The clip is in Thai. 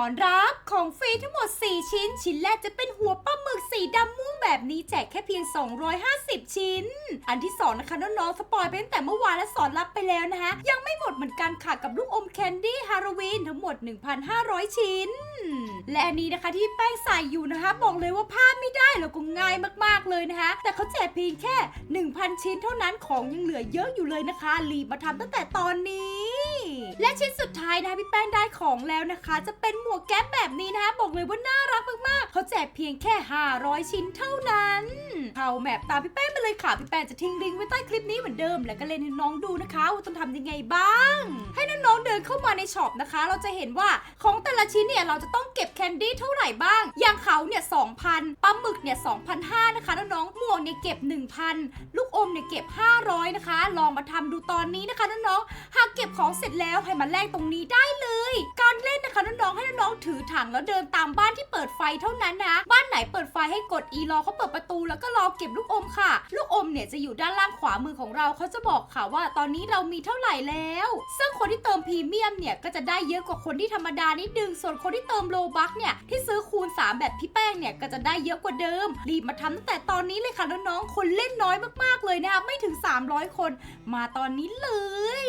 อนรับ ของฟรีทั้งหมด 4 ชิ้น ชิ้นแรกจะเป็นหัวปลาหมึกสีดำม่วงแบบนี้แจกแค่เพียง 250 ชิ้น อันที่ 2 นะคะ น้องๆสปอยไปตั้งแต่เมื่อวานและสอนรับไปแล้วนะคะยังไม่หมดเหมือนกันค่ะกับลูกอมแคนดี้ฮาโลวีนทั้งหมด 1,500 ชิ้น และอันนี้นะคะที่แป้งใส่อยู่นะคะ บอกเลยว่าพลาดไม่ได้แล้วก็ง่ายมากๆเลยนะคะ แต่เขาแจกเพียงแค่ 1,000 ชิ้นเท่านั้นของยังเหลือเยอะอยู่เลยนะคะรีบมาทำตั้งแต่ตอนนี้ และชิ้นสุดท้ายนะคะพี่แป้งได้ของแล้วนะคะ จะเป็นหมวกแก๊ปแบบนี้นะคะบอกเลยว่าน่ารักมากๆ เขาแจกเพียงแค่ 500 ชิ้นเท่านั้นเข้าแมปตามพี่แป้งไปเลยค่ะ พี่แป้งจะทิ้งลิงก์ไว้ใต้คลิปนี้เหมือนเดิม แล้วก็เล่นให้น้องดูนะคะว่าต้องทำยังไงบ้าง ให้น้องๆเดินเข้ามาในช็อปนะคะ เราจะเห็นว่าของแต่ละชิ้นเนี่ยเราจะต้องเก็บแคนดี้เท่าไหร่บ้าง อย่างเขาเนี่ย2,000ปลาหมึกเนี่ย2,500นะคะน้องๆหมวกเนี่ยเก็บ 1,000 ลูกอมเนี่ยเก็บ 500 นะคะ ลองมาทำดูตอนนี้นะคะน้องๆหากเก็บของเสร็จแล้วให้มาแลกตรงนี้ได้เลย การเล่นนะคะน้องๆให้น้องๆถือถังแล้วเดินตามบ้านที่เปิดไฟเท่านั้นนะ บ้านไหนเปิดไฟให้กด e รอเขาเปิดประตูแล้วก็รอเก็บลูกอมค่ะ ลูกอมเนี่ยจะอยู่ด้านล่างขวามือของเราเขาจะบอกค่ะว่าตอนนี้เรามีเท่าไหร่แล้ว ซึ่งคนที่เติมพรีเมียมเนี่ยก็จะได้เยอะกว่าคนที่ธรรมดานิดนึงส่วนคนที่เติมโลบัคเนี่ยที่ซื้อคูณ 3 แบบพี่แป้งเนี่ยก็จะได้เยอะกว่าเดิม รีบมาทำตั้งแต่ตอนนี้เลยค่ะน้องๆคนเล่นน้อยมากๆเลยนะคะไม่ถึง 300 คน มาตอนนี้เลย